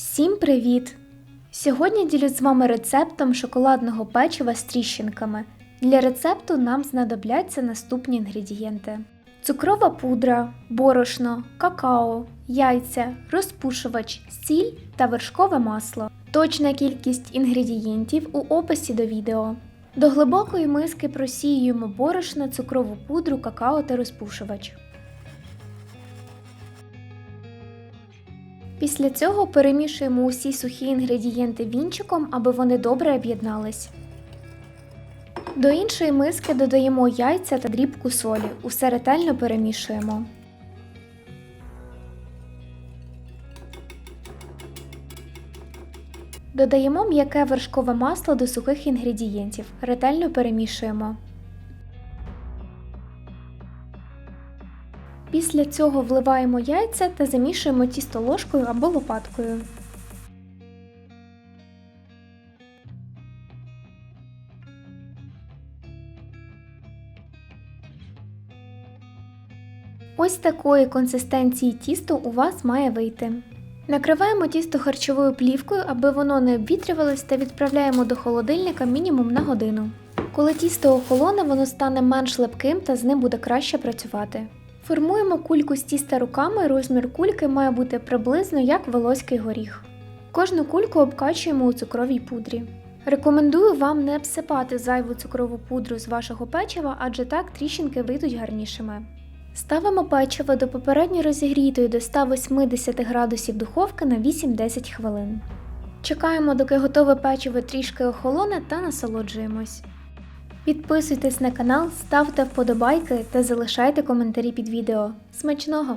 Всім привіт! Сьогодні ділюсь з вами рецептом шоколадного печива з тріщинками. Для рецепту нам знадобляться наступні інгредієнти: цукрова пудра, борошно, какао, яйця, розпушувач, сіль та вершкове масло. Точна кількість інгредієнтів у описі до відео. До глибокої миски просіюємо борошно, цукрову пудру, какао та розпушувач. Після цього перемішуємо усі сухі інгредієнти вінчиком, аби вони добре об'єднались. До іншої миски додаємо яйця та дрібку солі. Усе ретельно перемішуємо. Додаємо м'яке вершкове масло до сухих інгредієнтів. Ретельно перемішуємо. Після цього вливаємо яйця та замішуємо тісто ложкою або лопаткою. Ось такої консистенції тісто у вас має вийти. Накриваємо тісто харчовою плівкою, аби воно не обвітрювалось та відправляємо до холодильника мінімум на годину. Коли тісто охолоне, воно стане менш липким та з ним буде краще працювати. Формуємо кульку з тіста руками, розмір кульки має бути приблизно як волоський горіх. Кожну кульку обкачуємо у цукровій пудрі. Рекомендую вам не обсипати зайву цукрову пудру з вашого печива, адже так тріщинки вийдуть гарнішими. Ставимо печиво до попередньо розігрітої до 180 градусів духовки на 8-10 хвилин. Чекаємо, доки готове печиво трішки охолоне та насолоджуємось. Підписуйтесь на канал, ставте вподобайки та залишайте коментарі під відео. Смачного!